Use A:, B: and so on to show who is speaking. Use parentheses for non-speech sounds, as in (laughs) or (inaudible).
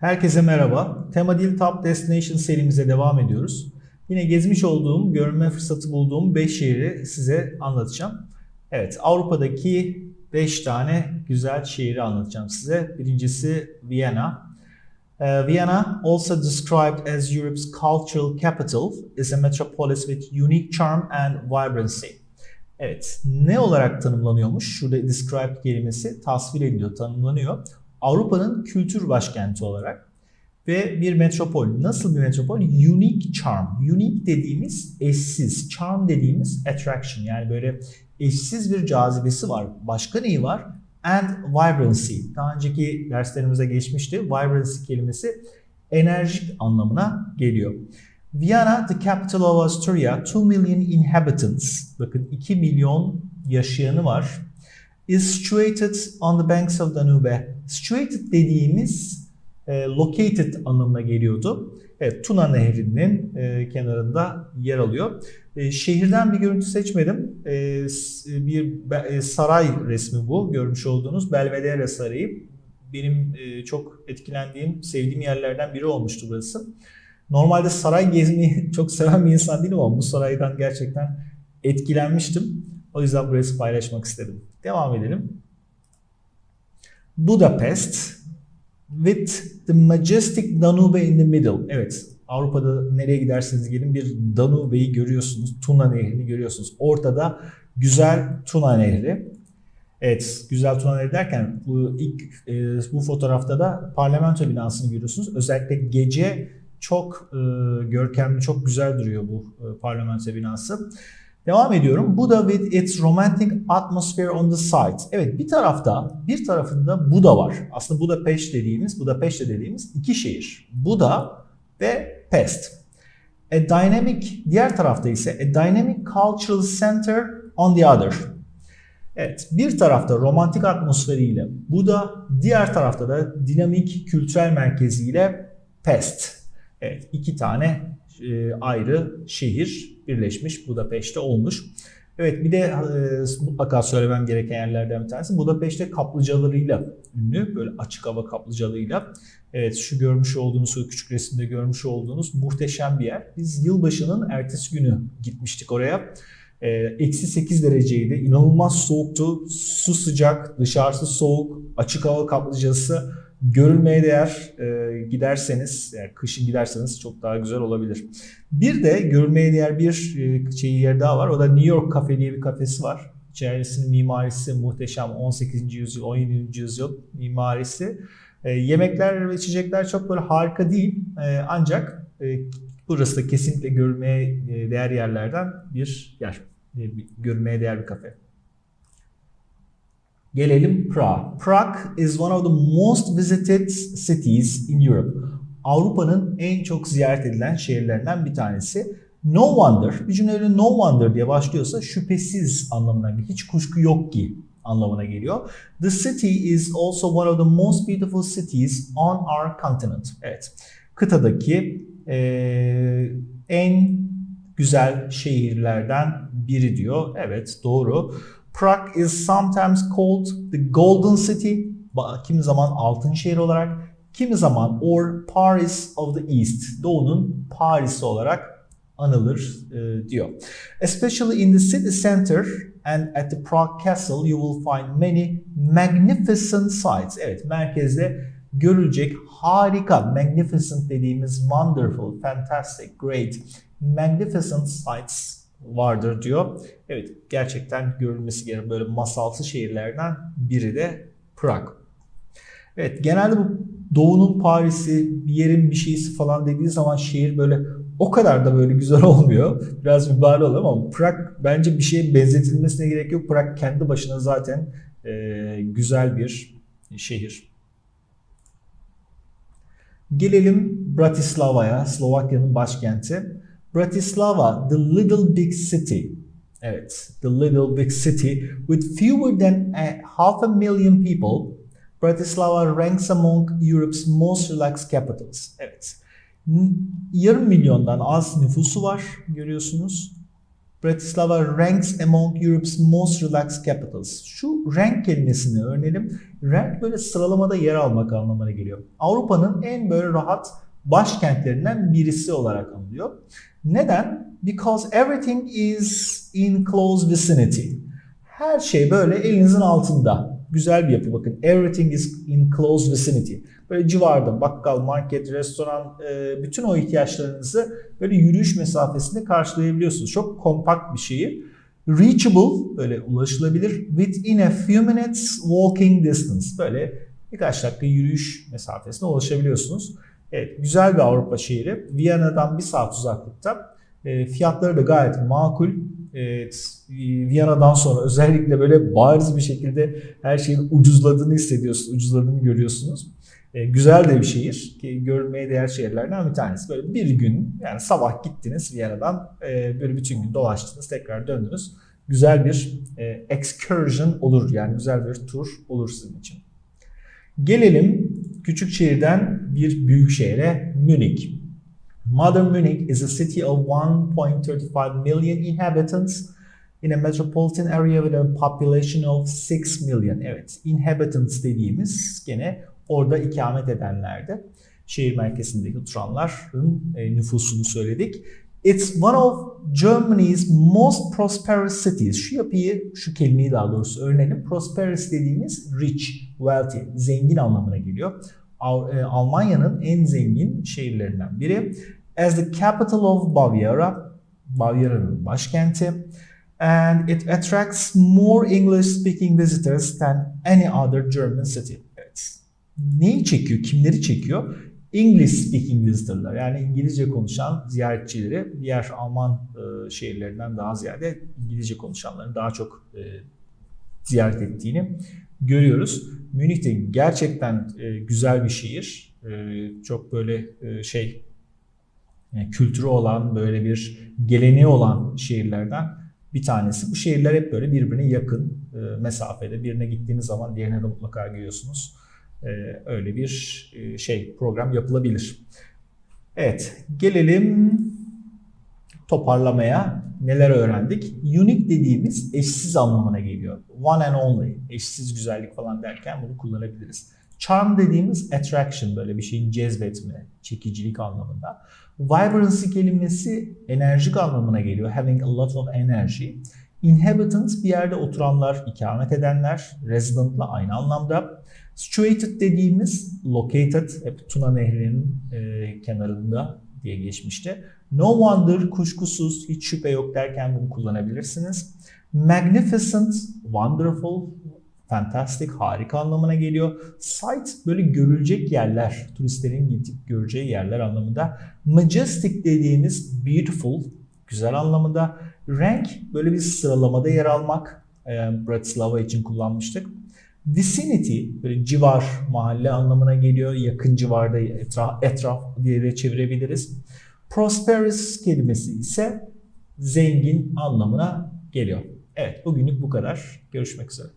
A: Herkese merhaba. Tema Dil Top Destination serimize devam ediyoruz. Yine gezmiş olduğum, görme fırsatı bulduğum 5 şehri size anlatacağım. Evet, Avrupa'daki 5 tane güzel şehri anlatacağım size. Birincisi Viyana. Uh, Vienna, also described as Europe's cultural capital, is a metropolis with unique charm and vibrancy. Evet, ne olarak tanımlanıyormuş? Şurada described kelimesi tasvir ediliyor, tanımlanıyor. Avrupa'nın kültür başkenti olarak ve bir metropol. Nasıl bir metropol? Unique charm. Unique dediğimiz eşsiz, charm dediğimiz attraction. Yani böyle eşsiz bir cazibesi var. Başka neyi var? And vibrancy. Daha önceki derslerimize geçmişti. Vibrancy kelimesi enerjik anlamına geliyor. Vienna, the capital of Austria, 2 million inhabitants. Bakın 2 milyon yaşayanı var. Is situated on the banks of Danube. Situated dediğimiz e, located anlamına geliyordu. Evet, Tuna Nehri'nin e, kenarında yer alıyor. E, şehirden bir görüntü seçmedim. E, bir e, saray resmi bu. Görmüş olduğunuz Belvedere Sarayı. Benim e, çok etkilendiğim, sevdiğim yerlerden biri olmuştu burası. Normalde saray gezmeyi (laughs) çok seven bir insan değilim ama bu saraydan gerçekten etkilenmiştim. O yüzden burası paylaşmak istedim. Devam edelim. Budapest with the majestic Danube in the middle. Evet, Avrupa'da nereye giderseniz gidin bir Danube'yi görüyorsunuz. Tuna Nehri'ni görüyorsunuz. Ortada güzel Tuna Nehri. Evet, güzel Tuna Nehri derken bu ilk e, bu fotoğrafta da parlamento binasını görüyorsunuz. Özellikle gece çok e, görkemli, çok güzel duruyor bu e, parlamento binası. Devam ediyorum. Buda with its romantic atmosphere on the side. Evet bir tarafta, bir tarafında Buda var. Aslında Budapeşt dediğimiz, Budapeşte dediğimiz iki şehir. Buda ve Pest. A dynamic, diğer tarafta ise a dynamic cultural center on the other. Evet, bir tarafta romantik atmosferiyle Buda, diğer tarafta da dinamik kültürel merkeziyle Pest. Evet, iki tane e, ayrı şehir birleşmiş Budapeşte olmuş. Evet bir de e, mutlaka söylemem gereken yerlerden bir tanesi Budapeşte kaplıcalarıyla ünlü. Böyle açık hava kaplıcalarıyla. Evet şu görmüş olduğunuz, o küçük resimde görmüş olduğunuz muhteşem bir yer. Biz yılbaşının ertesi günü gitmiştik oraya. E, Eksi 8 dereceydi. İnanılmaz soğuktu. Su sıcak, dışarısı soğuk, açık hava kaplıcası. Görülmeye değer e, giderseniz, yani kışın giderseniz çok daha güzel olabilir. Bir de görülmeye değer bir şey yer daha var. O da New York Cafe diye bir kafesi var. İçerisinin mimarisi muhteşem. 18. yüzyıl, 17. yüzyıl mimarisi. E, yemekler ve içecekler çok böyle harika değil. E, ancak e, burası da kesinlikle görülmeye e, değer yerlerden bir yer. E, görülmeye değer bir kafe. Gelelim Prague. Prague is one of the most visited cities in Europe. Avrupa'nın en çok ziyaret edilen şehirlerinden bir tanesi. No wonder, bir cümleyle no wonder diye başlıyorsa şüphesiz anlamına geliyor. Hiç kuşku yok ki anlamına geliyor. The city is also one of the most beautiful cities on our continent. Evet, kıtadaki eee, en güzel şehirlerden biri diyor. Evet, doğru. Prague is sometimes called the Golden City, kimi zaman altın şehir olarak, kimi zaman or Paris of the East, Doğu'nun Paris'i olarak anılır e, diyor. Especially in the city center and at the Prague Castle you will find many magnificent sights. Evet, merkezde görülecek harika, magnificent dediğimiz wonderful, fantastic, great, magnificent sights vardır diyor. Evet gerçekten görülmesi gereken böyle masalsı şehirlerden biri de Prag. Evet genelde bu doğunun Paris'i bir yerin bir şeysi falan dediği zaman şehir böyle o kadar da böyle güzel (laughs) olmuyor. Biraz mübalağa oluyor ama Prag bence bir şeye benzetilmesine gerek yok. Prag kendi başına zaten e, güzel bir şehir. Gelelim Bratislava'ya, Slovakya'nın başkenti. Bratislava, the little big city. Evet, the little big city with fewer than a half a million people. Bratislava ranks among Europe's most relaxed capitals. Evet. Yarım milyondan az nüfusu var görüyorsunuz. Bratislava ranks among Europe's most relaxed capitals. Şu rank kelimesini öğrenelim. Rank böyle sıralamada yer almak anlamına geliyor. Avrupa'nın en böyle rahat başkentlerinden birisi olarak anılıyor. Neden? Because everything is in close vicinity. Her şey böyle elinizin altında. Güzel bir yapı bakın. Everything is in close vicinity. Böyle civarda bakkal, market, restoran, e, bütün o ihtiyaçlarınızı böyle yürüyüş mesafesinde karşılayabiliyorsunuz. Çok kompakt bir şehir. Reachable, böyle ulaşılabilir. Within a few minutes walking distance. Böyle birkaç dakika yürüyüş mesafesine ulaşabiliyorsunuz. Evet, güzel bir Avrupa şehri. Viyana'dan bir saat uzaklıkta. E, fiyatları da gayet makul. Evet, Viyana'dan sonra özellikle böyle bariz bir şekilde her şeyin ucuzladığını hissediyorsunuz, ucuzladığını görüyorsunuz. E, güzel de bir şehir ki görülmeye değer şehirlerden bir tanesi. Böyle bir gün yani sabah gittiniz Viyana'dan e, böyle bütün gün dolaştınız tekrar döndünüz. Güzel bir e, excursion olur yani güzel bir tur olur sizin için. Gelelim küçük şehirden bir büyük şehre Münih. Modern Munich is a city of 1.35 million inhabitants in a metropolitan area with a population of 6 million. Evet, inhabitants dediğimiz gene orada ikamet edenlerdi. Şehir merkezindeki oturanların e, nüfusunu söyledik. It's one of Germany's most prosperous cities. Şu yapıyı, şu kelimeyi daha doğrusu öğrenelim. Prosperous dediğimiz rich, wealthy, zengin anlamına geliyor. E, Almanya'nın en zengin şehirlerinden biri. As the capital of Baviera, Bavyera'nın başkenti. And it attracts more English speaking visitors than any other German city. Evet. Neyi çekiyor? Kimleri çekiyor? English speaking visitorlar yani İngilizce konuşan ziyaretçileri diğer Alman e, şehirlerinden daha ziyade İngilizce konuşanların daha çok e, ziyaret ettiğini görüyoruz. Münih de gerçekten e, güzel bir şehir. Çok böyle şey kültürü olan böyle bir geleneği olan şehirlerden bir tanesi. Bu şehirler hep böyle birbirine yakın mesafede. Birine gittiğiniz zaman diğerine de mutlaka gidiyorsunuz. E, öyle bir e, şey program yapılabilir. Evet, gelelim toparlamaya. Neler öğrendik? Unique dediğimiz eşsiz anlamına geliyor. One and only, eşsiz güzellik falan derken bunu kullanabiliriz. Charm dediğimiz attraction, böyle bir şeyin cezbetme, çekicilik anlamında. Vibrancy kelimesi enerjik anlamına geliyor. Having a lot of energy. Inhabitants bir yerde oturanlar, ikamet edenler. Resident'la aynı anlamda. Situated dediğimiz located, hep Tuna Nehri'nin e, kenarında diye geçmişti. No wonder, kuşkusuz, hiç şüphe yok derken bunu kullanabilirsiniz. Magnificent, wonderful, fantastic, harika anlamına geliyor. Site böyle görülecek yerler, turistlerin gidip göreceği yerler anlamında. Majestic dediğimiz beautiful, güzel anlamında. Rank böyle bir sıralamada yer almak. E, Bratislava için kullanmıştık. Vicinity böyle civar, mahalle anlamına geliyor. Yakın civarda etraf, etraf diye çevirebiliriz. Prosperous kelimesi ise zengin anlamına geliyor. Evet bugünlük bu kadar. Görüşmek üzere.